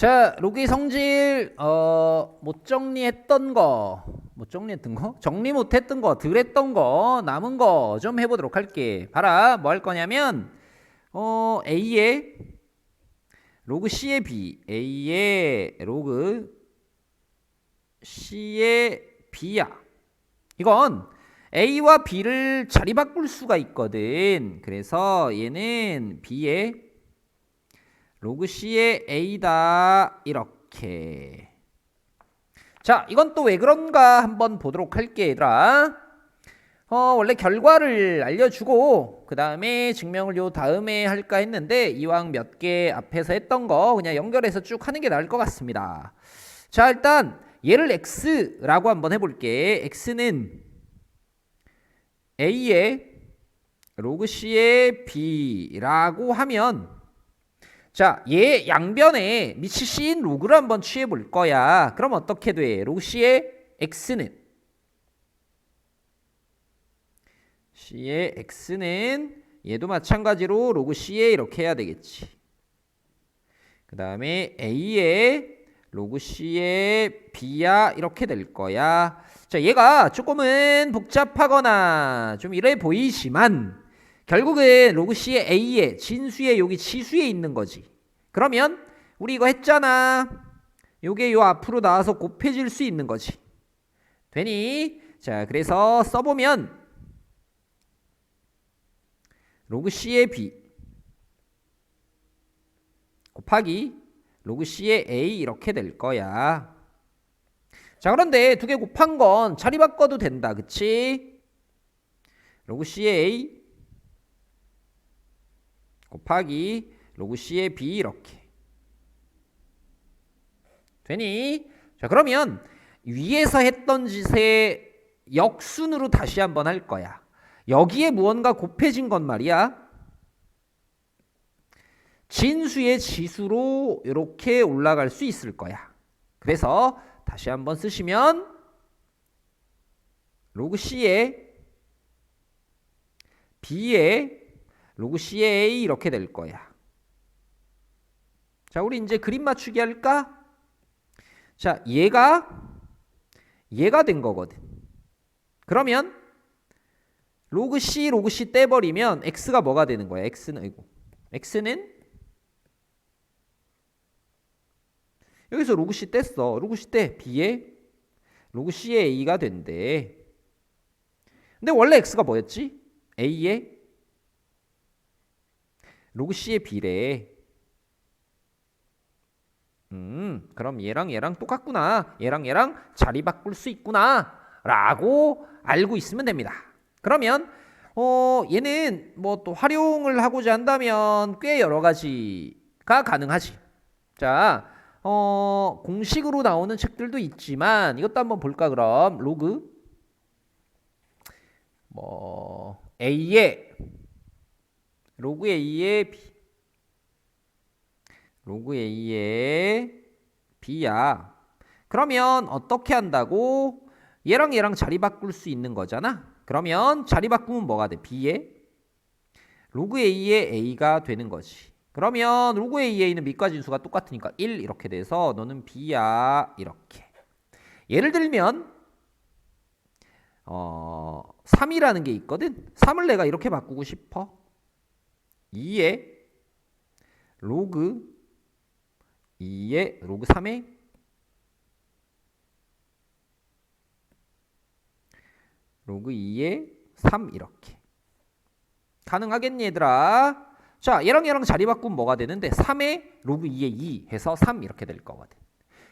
자, 로그의 성질 어, 못 정리했던 거, 못 정리했던 거, 정리 못했던 거, 덜 했던 거, 남은 거 좀 해보도록 할게. 봐라, 뭐 할 거냐면 어, A의 로그 C의 B, A의 로그 C의 B야. 이건 A와 B를 자리 바꿀 수가 있거든. 그래서 얘는 B의 로그 C의 A다. 이렇게. 자 이건 또 왜 그런가 한번 보도록 할게 얘들아. 어 원래 결과를 알려주고 그 다음에 증명을 요 다음에 할까 했는데 이왕 몇 개 앞에서 했던 거 그냥 연결해서 쭉 하는 게 나을 것 같습니다. 자 일단 얘를 X라고 한번 해볼게. X는 A의 로그 C의 B라고 하면 자, 얘 양변에 미치 C인 로그를 한번 취해 볼 거야. 그럼 어떻게 돼? 로그 C의 X는 C의 X는 얘도 마찬가지로 로그 C에 이렇게 해야 되겠지. 그 다음에 A의 로그 C의 B야 이렇게 될 거야. 자, 얘가 조금은 복잡하거나 좀 이래 보이지만 결국은 로그 C의 A에 진수의 여기 지수에 있는 거지. 그러면 우리 이거 했잖아. 요게 요 앞으로 나와서 곱해질 수 있는 거지. 되니? 자, 그래서 써보면 로그 C의 B 곱하기 로그 C의 A 이렇게 될 거야. 자, 그런데 두 개 곱한 건 자리 바꿔도 된다. 그치? 로그 C의 A 곱하기 로그 C의 B 이렇게 되니? 자 그러면 위에서 했던 짓의 역순으로 다시 한번 할 거야. 여기에 무언가 곱해진 건 말이야. 진수의 지수로 이렇게 올라갈 수 있을 거야. 그래서 다시 한번 쓰시면 로그 C의 B의 로그 C의 A 이렇게 될 거야. 자, 우리 이제 그림 맞추기 할까? 자, 얘가 얘가 된 거거든. 그러면 로그 C, 로그 C 떼버리면 X가 뭐가 되는 거야? X는 이거. X는 여기서 로그 C 뗐어. 로그 C 떼 B에 로그 C의 A가 된대. 근데 원래 X가 뭐였지? A의 로그 C의 B래. 음, 그럼 얘랑 얘랑 똑같구나. 얘랑 얘랑 자리 바꿀 수 있구나. 라고 알고 있으면 됩니다. 그러면 어, 얘는 뭐 또 활용을 하고자 한다면 꽤 여러 가지가 가능하지. 자, 어, 공식으로 나오는 책들도 있지만 이것도 한번 볼까 그럼 로그 뭐 A의 로그 A의 B 로그 A의 B야. 그러면 어떻게 한다고? 얘랑 얘랑 자리 바꿀 수 있는 거잖아. 그러면 자리 바꾸면 뭐가 돼? B의 로그 A의 A가 되는 거지. 그러면 로그 A에는 밑과 진수가 똑같으니까 1 이렇게 돼서 너는 B야 이렇게. 예를 들면 어 3이라는 게 있거든. 3을 내가 이렇게 바꾸고 싶어. 2에 로그 2에 로그 3에 로그 2에 3 이렇게. 가능하겠니 얘들아? 자 얘랑 얘랑 자리 바꾸면 뭐가 되는데 3에 로그 2에 2 해서 3 이렇게 될 거거든.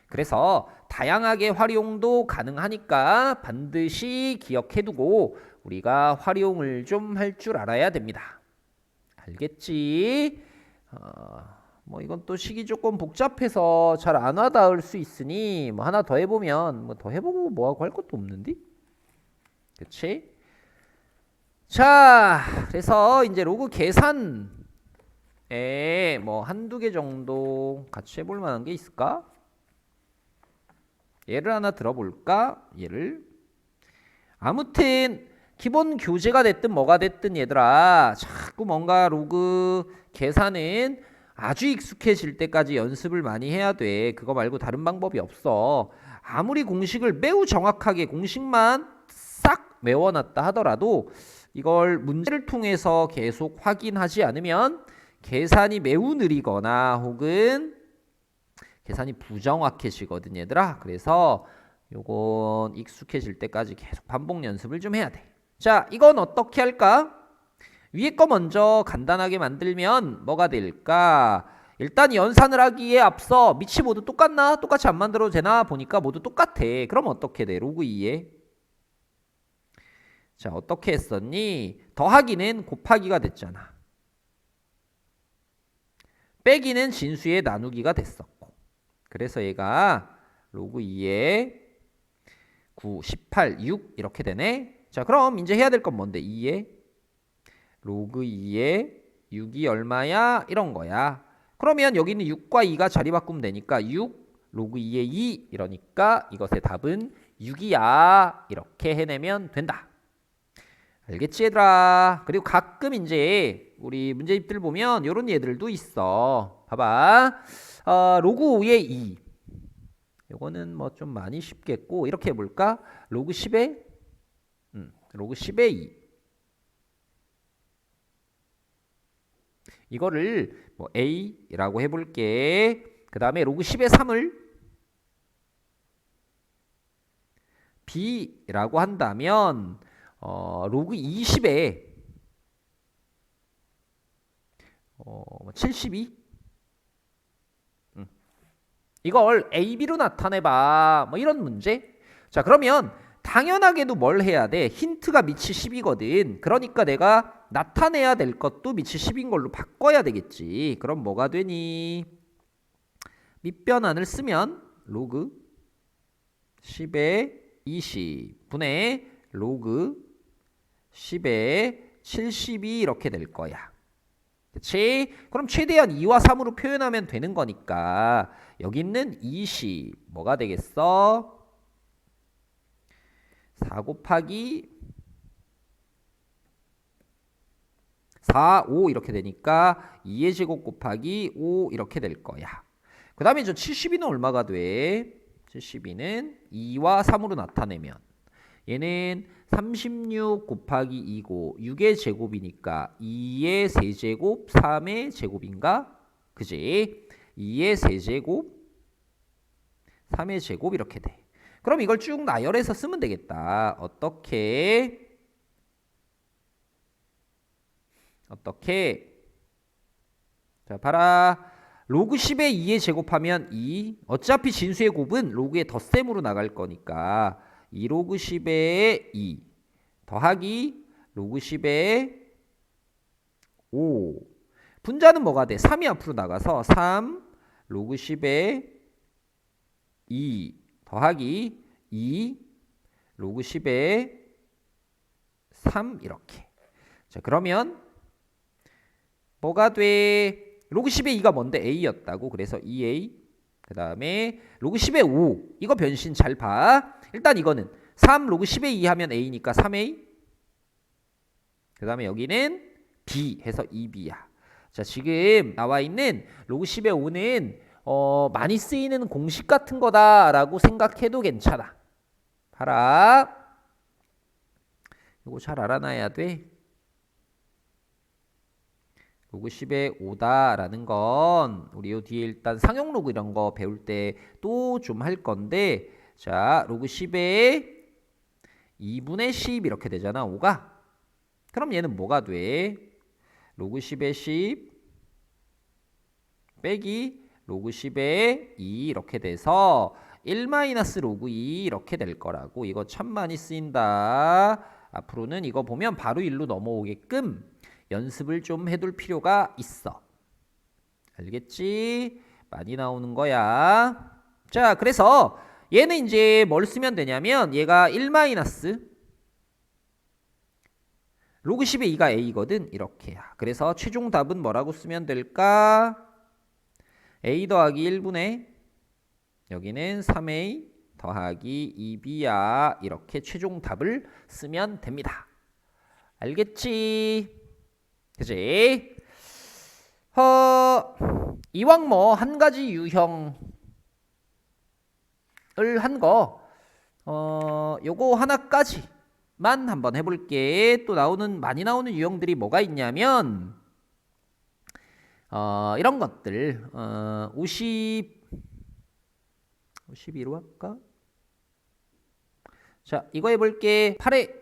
그래서 다양하게 활용도 가능하니까 반드시 기억해두고 우리가 활용을 좀 할 줄 알아야 됩니다. 알겠지? 어, 뭐 이건 또 식이 조금 복잡해서 잘 안 와닿을 수 있으니 뭐 하나 더 해보면 뭐 더 해보고 뭐하고 할 것도 없는데? 그치? 자, 그래서 이제 로그 계산에 뭐 한두 개 정도 같이 해볼 만한 게 있을까? 예를 하나 들어볼까? 예를 아무튼 기본 교재가 됐든 뭐가 됐든 얘들아 자꾸 뭔가 로그 계산은 아주 익숙해질 때까지 연습을 많이 해야 돼. 그거 말고 다른 방법이 없어. 아무리 공식을 매우 정확하게 공식만 싹 외워놨다 하더라도 이걸 문제를 통해서 계속 확인하지 않으면 계산이 매우 느리거나 혹은 계산이 부정확해지거든 얘들아. 그래서 요건 익숙해질 때까지 계속 반복 연습을 좀 해야 돼. 자, 이건 어떻게 할까? 위에 거 먼저 간단하게 만들면 뭐가 될까? 일단 연산을 하기에 앞서 밑이 모두 똑같나? 똑같이 안 만들어도 되나? 보니까 모두 똑같아. 그럼 어떻게 돼? 로그 2에. 자, 어떻게 했었니? 더하기는 곱하기가 됐잖아. 빼기는 진수의 나누기가 됐었고. 그래서 얘가 로그 2에 9, 18, 6 이렇게 되네. 자, 그럼 이제 해야 될 건 뭔데? 2에 로그 2에 6이 얼마야? 이런 거야. 그러면 여기는 6과 2가 자리 바꾸면 되니까 6 로그 2에 2 이러니까 이것의 답은 6이야. 이렇게 해내면 된다. 알겠지 얘들아? 그리고 가끔 이제 우리 문제집들 보면 이런 얘들도 있어. 봐봐. 어, 로그 5에 2. 요거는 뭐 좀 많이 쉽겠고 이렇게 해볼까? 로그 10에 음, 로그 10에 2. 이거를 뭐 A라고 해볼게. 그 다음에 로그 10의 3을 B라고 한다면 어, 로그 20에 어, 72 음. 이걸 AB로 나타내봐 뭐 이런 문제 자 그러면 당연하게도 뭘 해야 돼 힌트가 밑이 10이거든 그러니까 내가 나타내야 될 것도 밑이 10인 걸로 바꿔야 되겠지 그럼 뭐가 되니 밑변환을 쓰면 로그 10에 20 분의 로그 10에 72 이렇게 될 거야. 그치? 그럼 최대한 2와 3으로 표현하면 되는 거니까 여기 있는 20 뭐가 되겠어? 4 곱하기 4, 5 이렇게 되니까 2의 제곱 곱하기 5 이렇게 될 거야. 그 다음에 저 72는 얼마가 돼? 72는 2와 3으로 나타내면 얘는 36 곱하기 2고 6의 제곱이니까 2의 세제곱 3의 제곱인가? 그지? 2의 세제곱 3의 제곱 이렇게 돼. 그럼 이걸 쭉 나열해서 쓰면 되겠다. 어떻게? 어떻게? 자, 봐라. 로그 10에 2에 제곱하면 2. 어차피 진수의 곱은 로그의 덧셈으로 나갈 거니까 2 로그 10에 2 더하기 로그 10에 5. 분자는 뭐가 돼? 3이 앞으로 나가서 3 로그 10에 2 더하기 2 로그 10에 3 이렇게. 자, 그러면 뭐가 돼? 로그 10의 2가 뭔데? a였다고. 그래서 2a. 그 다음에 로그 10의 5. 이거 변신 잘 봐. 일단 이거는 3 로그 10의 2 하면 a니까 3a. 그 다음에 여기는 b 해서 2b야. 자 지금 나와 있는 로그 10의 5는 어, 많이 쓰이는 공식 같은 거다라고 생각해도 괜찮아. 봐라. 이거 잘 알아놔야 돼. 로그 10의 5다라는 건 우리 요 뒤에 일단 상용 로그 이런 거 배울 때 또 좀 할 건데 자 로그 10의 2분의 10 이렇게 되잖아 5가 그럼 얘는 뭐가 돼? 로그 10의 10 빼기 로그 10의 2 이렇게 돼서 1 마이너스 로그 2 이렇게 될 거라고 이거 참 많이 쓰인다 앞으로는 이거 보면 바로 1로 넘어오게끔 연습을 좀 해둘 필요가 있어. 알겠지? 많이 나오는 거야. 자, 그래서 얘는 이제 뭘 쓰면 되냐면 얘가 1 마이너스 로그 10의 2가 a거든. 이렇게 야. 그래서 최종 답은 뭐라고 쓰면 될까? A 더하기 1분의 여기는 3a 더하기 2b야. 이렇게 최종 답을 쓰면 됩니다. 알겠지? 그지? 허 이왕 뭐 한 가지 유형을 한 거, 어, 요거 하나까지만 한번 해볼게. 또 나오는, 많이 나오는 유형들이 뭐가 있냐면, 어, 이런 것들, 어, 50, 52로 할까? 자, 이거 해볼게. 8에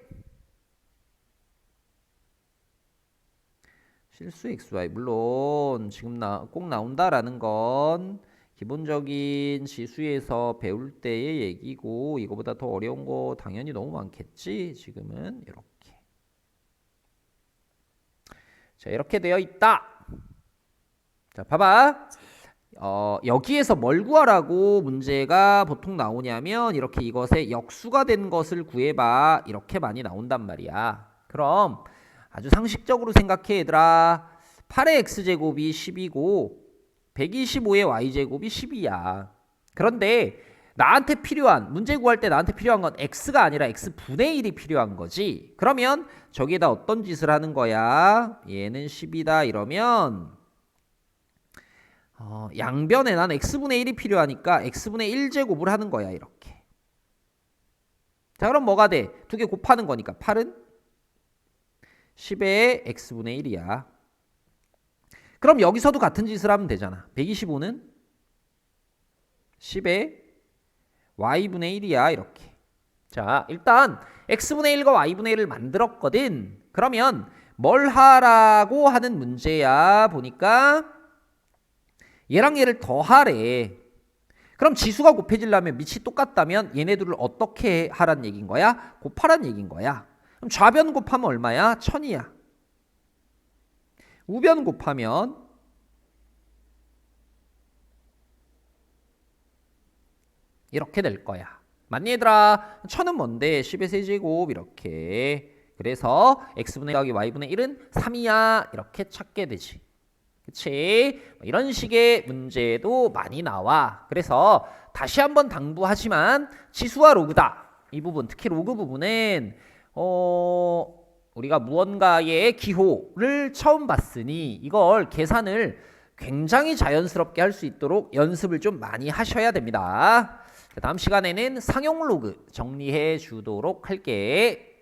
실수 XY 물론 지금 나, 꼭 나온다라는 건 기본적인 지수에서 배울 때의 얘기고 이거보다 더 어려운 거 당연히 너무 많겠지 지금은 이렇게 자 이렇게 되어 있다 자 봐봐. 어, 여기에서 뭘 구하라고 문제가 보통 나오냐면 이렇게 이것의 역수가 된 것을 구해봐. 이렇게 많이 나온단 말이야. 그럼 아주 상식적으로 생각해 얘들아. 8의 x제곱이 10이고 125의 y제곱이 10이야. 그런데 나한테 필요한 문제 구할 때 나한테 필요한 건 x가 아니라 x분의 1이 필요한 거지. 그러면 저기에다 어떤 짓을 하는 거야? 얘는 10이다. 이러면 어, 양변에 난 x분의 1이 필요하니까 x분의 1제곱을 하는 거야 이렇게 자 그럼 뭐가 돼? 두 개 곱하는 거니까 8은 10의 x분의 1이야. 그럼 여기서도 같은 짓을 하면 되잖아. 125는 10의 y분의 1이야. 이렇게. 자, 일단 x분의 1과 y분의 1을 만들었거든. 그러면 뭘 하라고 하는 문제야. 보니까 얘랑 얘를 더하래. 그럼 지수가 곱해지려면 밑이 똑같다면 얘네들을 어떻게 하란 얘긴 거야? 곱하란 얘긴 거야. 그럼 좌변 곱하면 얼마야? 천이야. 우변 곱하면 이렇게 될 거야. 맞니 얘들아? 천은 뭔데? 10의 세제곱 이렇게. 그래서 x분의 더하기 y분의 1은 3이야. 이렇게 찾게 되지. 그치? 이런 식의 문제도 많이 나와. 그래서 다시 한번 당부하지만 지수와 로그다. 이 부분, 특히 로그 부분은 어, 우리가 무언가의 기호를 처음 봤으니 이걸 계산을 굉장히 자연스럽게 할 수 있도록 연습을 좀 많이 하셔야 됩니다. 다음 시간에는 상용 로그 정리해 주도록 할게.